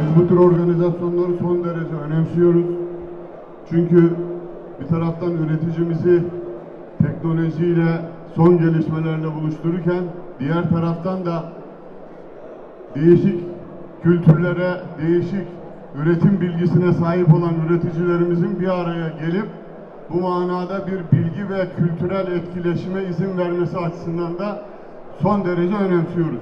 Biz bu tür organizasyonları son derece önemsiyoruz. Çünkü bir taraftan üreticimizi teknolojiyle son gelişmelerle buluştururken diğer taraftan da değişik kültürlere, değişik üretim bilgisine sahip olan üreticilerimizin bir araya gelip bu manada bir bilgi ve kültürel etkileşime izin vermesi açısından da son derece önemsiyoruz.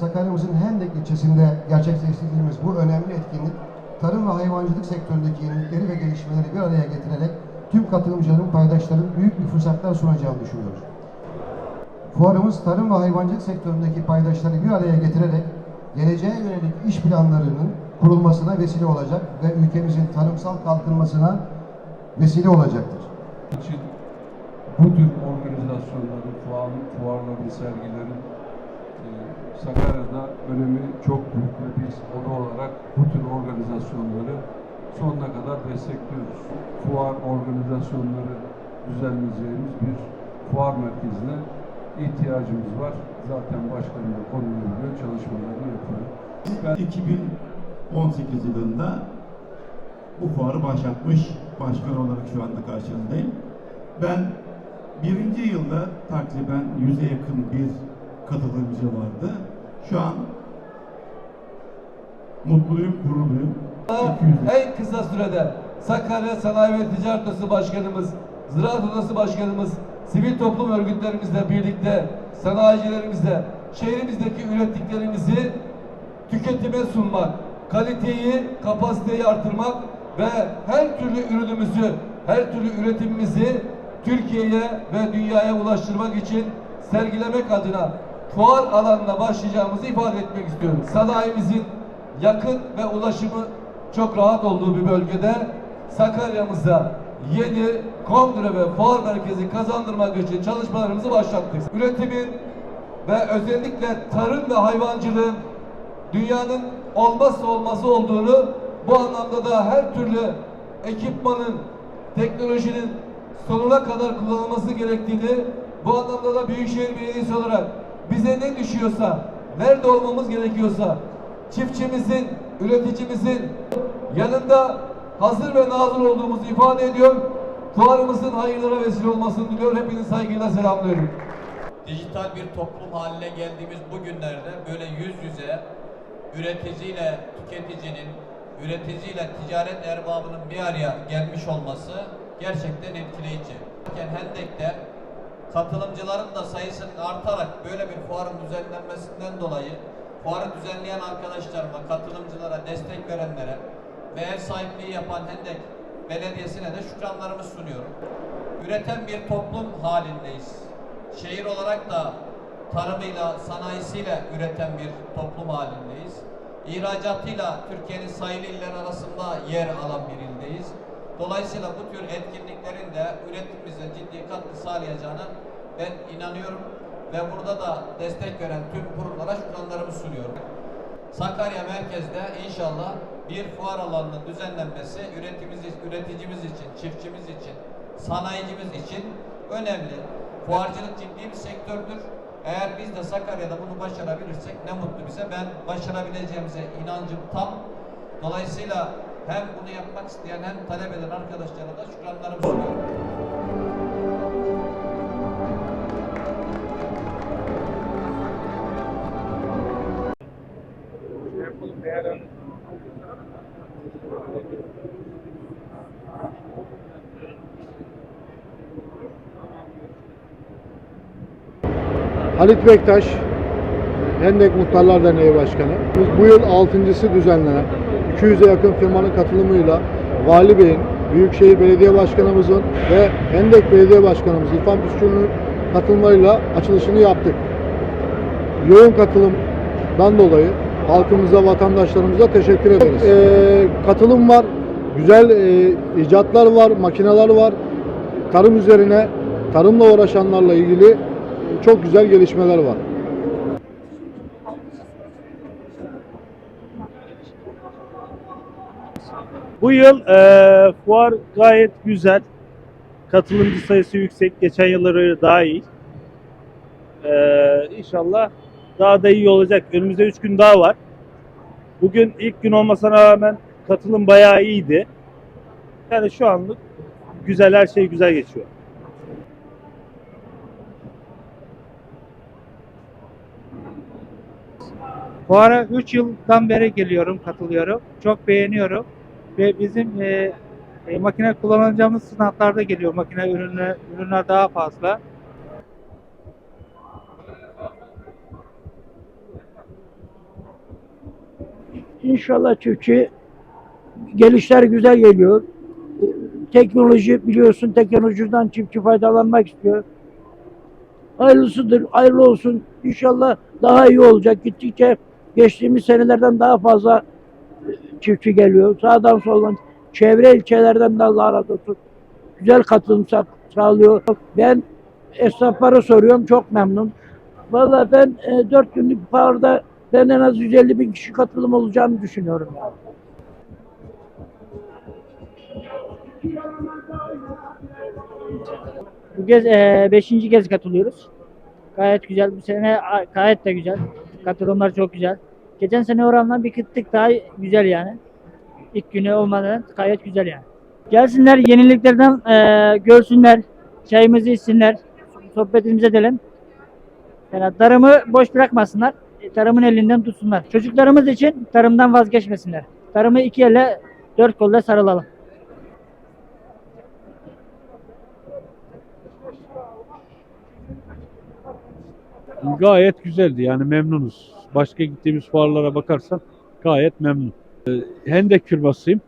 Sakarya'mızın Hendek ilçesinde gerçekleştirdiğimiz bu önemli etkinlik, tarım ve hayvancılık sektöründeki yenilikleri ve gelişmeleri bir araya getirerek tüm katılımcıların, paydaşların büyük bir fırsatlar sunacağını düşünüyoruz. Fuarımız tarım ve hayvancılık sektöründeki paydaşları bir araya getirerek geleceğe yönelik iş planlarının kurulmasına vesile olacak ve ülkemizin tarımsal kalkınmasına vesile olacaktır. için bu tür organizasyonların, fuar, fuarların, sergilerin e, Sakarya'da önemi çok büyük ve biz oda olarak bu tür organizasyonları sonuna kadar destekliyoruz. Fuar organizasyonları düzenleyeceğimiz bir fuar merkezine ihtiyacımız var. Zaten başkanım da konuyu biliyor, çalışmalarını yapıyor. Ben 2018 yılında bu fuarı başlatmış başkan olarak şu anda karşınızdayım. Ben birinci yılda takriben yüze yakın bir katılımcı vardı. Şu an mutluyum, gururluyum. 200 en kısa sürede Sakarya Sanayi ve Ticaret Odası Başkanımız, Ziraat Odası Başkanımız, sivil toplum örgütlerimizle birlikte, sanayicilerimizle şehrimizdeki ürettiklerimizi tüketime sunmak, kaliteyi, kapasiteyi artırmak ve her türlü ürünümüzü, her türlü üretimimizi Türkiye'ye ve dünyaya ulaştırmak için sergilemek adına fuar alanına başlayacağımızı ifade etmek istiyorum. Sanayimizin yakın ve ulaşımı çok rahat olduğu bir bölgede Sakarya'mıza yeni kongre ve fuar merkezi kazandırmak için çalışmalarımızı başlattık. Üretimin ve özellikle tarım ve hayvancılığın dünyanın olmazsa olmazı olduğunu bu anlamda da her türlü ekipmanın, teknolojinin sonuna kadar kullanılması gerektiğini bu anlamda da Büyükşehir Belediyesi olarak bize ne düşüyorsa, nerede olmamız gerekiyorsa çiftçimizin, üreticimizin yanında hazır ve nazır olduğumuzu ifade ediyor. Fuarımızın hayırlara vesile olmasını diliyor. Hepinizi saygıyla selamlıyorum. dijital bir toplum haline geldiğimiz bu günlerde böyle yüz yüze üreticiyle tüketicinin, üreticiyle ticaret erbabının bir araya gelmiş olması gerçekten etkileyici. Hendek'te katılımcıların da sayısının artarak böyle bir fuarın düzenlenmesinden dolayı fuarı düzenleyen arkadaşlarıma, katılımcılara, destek verenlere ve ev sahipliği yapan Hendek Belediyesi'ne de şükranlarımı sunuyorum. Üreten bir toplum halindeyiz. Şehir olarak da tarımıyla, sanayisiyle üreten bir toplum halindeyiz. İhracatıyla Türkiye'nin sayılı iller arasında yer alan bir ildeyiz. Dolayısıyla bu tür etkinliklerin de üretimimize ciddi katkı sağlayacağına ben inanıyorum ve burada da destek veren tüm kurumlara şükranlarımı sunuyorum. Sakarya merkezde inşallah bir fuar alanının düzenlenmesi üretimimiz, üreticimiz için, çiftçimiz için, sanayicimiz için önemli. Fuarcılık ciddi bir sektördür. Eğer biz de Sakarya'da bunu başarabilirsek ne mutlu bize. Ben başarabileceğimize inancım tam. Dolayısıyla hem bunu yapmak isteyen hem talep eden arkadaşlara da şükranlarımı sunuyorum. Halit Bektaş, Hendek Muhtarlar Derneği Başkanı. Bu yıl altıncısı düzenlenen 200'e yakın firmanın katılımıyla Vali Bey'in, Büyükşehir Belediye Başkanımızın ve Hendek Belediye Başkanımız İrfan Püskün'ün katılımlarıyla açılışını yaptık. Yoğun katılımdan dolayı halkımıza, vatandaşlarımıza teşekkür ederiz. Ee, katılım var, güzel e, icatlar var, makineler var. Tarım üzerine, tarımla uğraşanlarla ilgili çok güzel gelişmeler var. Bu yıl e, fuar gayet güzel. Katılımcı sayısı yüksek. Geçen yıllara göre daha iyi. E, inşallah daha da iyi olacak. Önümüzde 3 gün daha var. Bugün ilk gün olmasına rağmen katılım bayağı iyiydi. Yani şu anlık güzel her şey güzel geçiyor. Fuara 3 yıldan beri geliyorum, katılıyorum. Çok beğeniyorum. Ve bizim e, e, makine kullanacağımız sınavlarda geliyor. Makine ürünler, ürünler daha fazla. İnşallah çiftçi gelişler güzel geliyor. Ee, Teknoloji biliyorsun teknolojiden çiftçi faydalanmak istiyor. Hayırlısıdır, hayırlı olsun. İnşallah daha iyi olacak. Gittikçe geçtiğimiz senelerden daha fazla e, çiftçi geliyor. Sağdan soldan çevre ilçelerden de Allah razı olsun. Güzel katılım sa- sağlıyor. Ben esnaflara soruyorum çok memnun. Vallahi ben e, 4 günlük fuarda ben en az 150 bin kişi katılım olacağını düşünüyorum. Yani. Bu kez 5. kez katılıyoruz. Gayet güzel. Bu sene gayet de güzel. Katılımlar çok güzel. Geçen sene oranla bir kıtlık daha güzel yani. İlk günü olmadan gayet güzel yani. Gelsinler yeniliklerden e, görsünler. Çayımızı içsinler. Sohbetimizi edelim. Yani tarımı boş bırakmasınlar. e, Tarımın elinden tutsunlar. Çocuklarımız için tarımdan vazgeçmesinler. Tarımı iki elle dört kolla sarılalım. Gayet güzeldi yani memnunuz. Başka gittiğimiz fuarlara bakarsan gayet memnun. Ee, Hendek firmasıyım.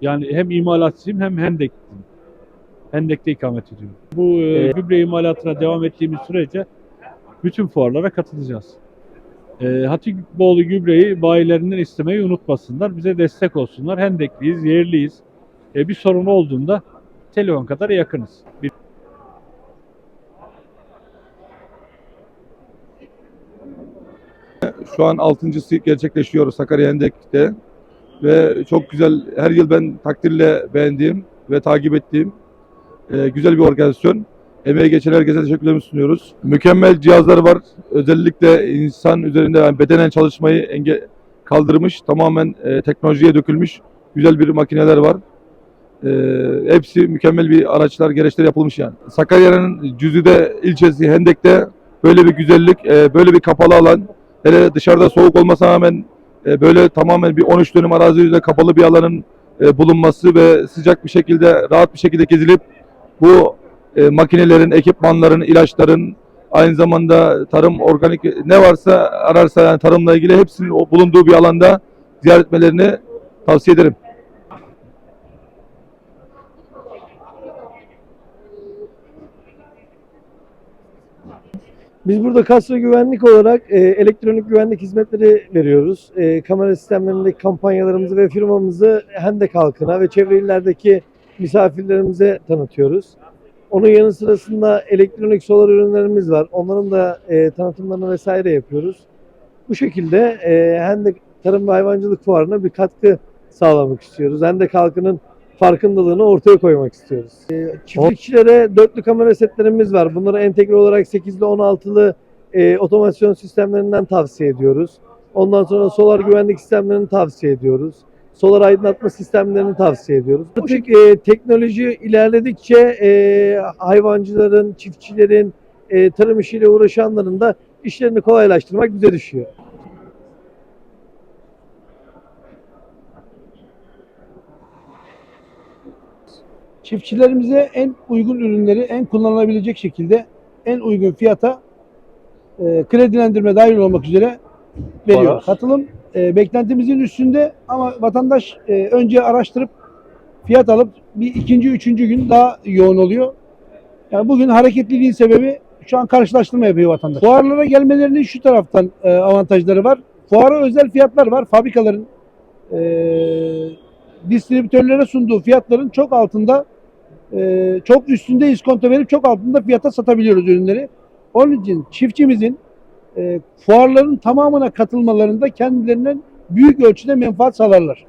Yani hem imalatçıyım hem Hendek. Hendek'te ikamet ediyorum. Bu e, gübre imalatına devam ettiğimiz sürece bütün fuarlara katılacağız. E, Hatipoğlu gübreyi bayilerinden istemeyi unutmasınlar. Bize destek olsunlar. Hendekliyiz, yerliyiz. E, bir sorun olduğunda telefon kadar yakınız. Bir Şu an altıncısı gerçekleşiyor Sakarya Hendek'te ve çok güzel her yıl ben takdirle beğendiğim ve takip ettiğim e, güzel bir organizasyon. Emeği geçen herkese teşekkürlerimi sunuyoruz. Mükemmel cihazlar var. Özellikle insan üzerinde yani bedenen çalışmayı enge kaldırmış. Tamamen e, teknolojiye dökülmüş güzel bir makineler var. E, hepsi mükemmel bir araçlar, gereçler yapılmış yani. Sakarya'nın Cüzü'de ilçesi Hendek'te böyle bir güzellik, e, böyle bir kapalı alan Hele dışarıda soğuk olmasına rağmen e, böyle tamamen bir 13 dönüm arazi üzerinde kapalı bir alanın e, bulunması ve sıcak bir şekilde, rahat bir şekilde gezilip bu e, makinelerin, ekipmanların, ilaçların, aynı zamanda tarım, organik ne varsa ararsa yani tarımla ilgili hepsinin bulunduğu bir alanda ziyaret etmelerini tavsiye ederim. Biz burada kasra güvenlik olarak e, elektronik güvenlik hizmetleri veriyoruz. E, kamera sistemlerindeki kampanyalarımızı ve firmamızı Hendek halkına ve çevre illerdeki misafirlerimize tanıtıyoruz. Onun yanı sırasında elektronik solar ürünlerimiz var. Onların da e, tanıtımlarını vesaire yapıyoruz. Bu şekilde e, Hendek Tarım ve Hayvancılık Fuarı'na bir katkı sağlamak istiyoruz. Hendek halkının farkındalığını ortaya koymak istiyoruz. Ee, Çiftlikçilere dörtlü kamera setlerimiz var. Bunları entegre olarak 8'li 16'lı e, otomasyon sistemlerinden tavsiye ediyoruz. Ondan sonra solar güvenlik sistemlerini tavsiye ediyoruz. Solar aydınlatma sistemlerini tavsiye ediyoruz. Artık e, teknoloji ilerledikçe e, hayvancıların, çiftçilerin, e, tarım işiyle uğraşanların da işlerini kolaylaştırmak bize düşüyor. Çiftçilerimize en uygun ürünleri en kullanılabilecek şekilde en uygun fiyata e, kredilendirme dahil olmak üzere veriyoruz. Katılım e, beklentimizin üstünde ama vatandaş e, önce araştırıp fiyat alıp bir ikinci, üçüncü gün daha yoğun oluyor. Yani bugün hareketliliğin sebebi şu an karşılaştırma yapıyor vatandaş. Fuarlara gelmelerinin şu taraftan e, avantajları var. Fuara özel fiyatlar var. Fabrikaların e, distribütörlere sunduğu fiyatların çok altında e, çok üstünde iskonto verip çok altında fiyata satabiliyoruz ürünleri. Onun için çiftçimizin e, fuarların tamamına katılmalarında kendilerine büyük ölçüde menfaat sağlarlar.